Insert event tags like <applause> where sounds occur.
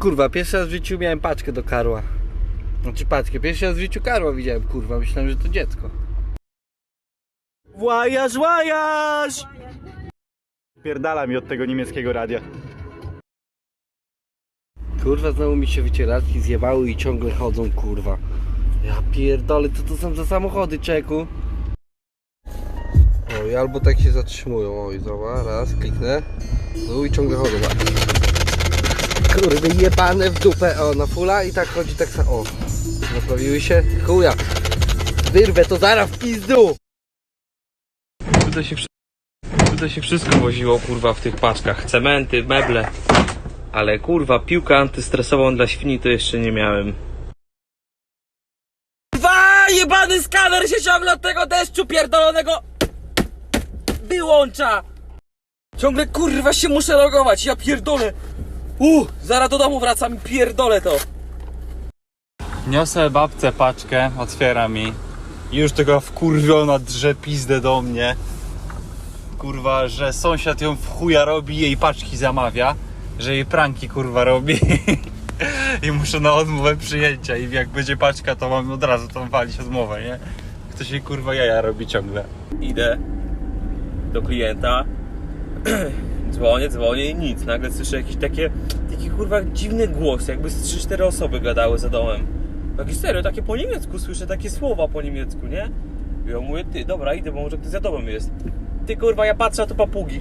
Kurwa, pierwszy raz w życiu miałem paczkę do karła. Znaczy paczkę, pierwszy raz w życiu karła widziałem, kurwa, myślałem, że to dziecko. Łajasz, łajasz! Pierdala mi od tego niemieckiego radia. Kurwa, znowu mi się wycieraczki zjebały i ciągle chodzą, kurwa. Ja pierdolę, co to są za samochody, czeku? Oj, albo tak się zatrzymują, oj, zobacz, raz, kliknę. No i ciągle chodzą, Kurde, jebane w dupę, o, na fula i tak chodzi tak samo, o. Naprawiły się, chuja. Wyrwę to zaraz w pizdu! Tutaj się, tutaj się wszystko woziło kurwa w tych paczkach. Cementy, meble. Ale kurwa, piłkę antystresową dla świni to jeszcze nie miałem. Dwa jebany skaner się ciągle od tego deszczu pierdolonego wyłącza! Ciągle kurwa się muszę logować, ja pierdolę! Uh, zaraz do domu wracam i pierdolę to! Niosę babce paczkę, otwiera mi. Już tego wkurwiona drze pizdę do mnie. Kurwa, że sąsiad ją w chuja robi, jej paczki zamawia. Że jej pranki kurwa robi. <laughs> I muszę na odmowę przyjęcia. I jak będzie paczka, to mam od razu tam walić odmowę, nie? Ktoś jej kurwa jaja robi ciągle. Idę do klienta, <clears throat> dzwonię, dzwonię i nic. Nagle słyszę jakieś takie, taki kurwa dziwny głos, jakby z 3-4 osoby gadały za domem. Taki serio, takie po niemiecku słyszę, takie słowa po niemiecku, nie? I ja mówię, ty, dobra, idę, bo może ktoś za domem jest. Ty kurwa, ja patrzę, a to papugi.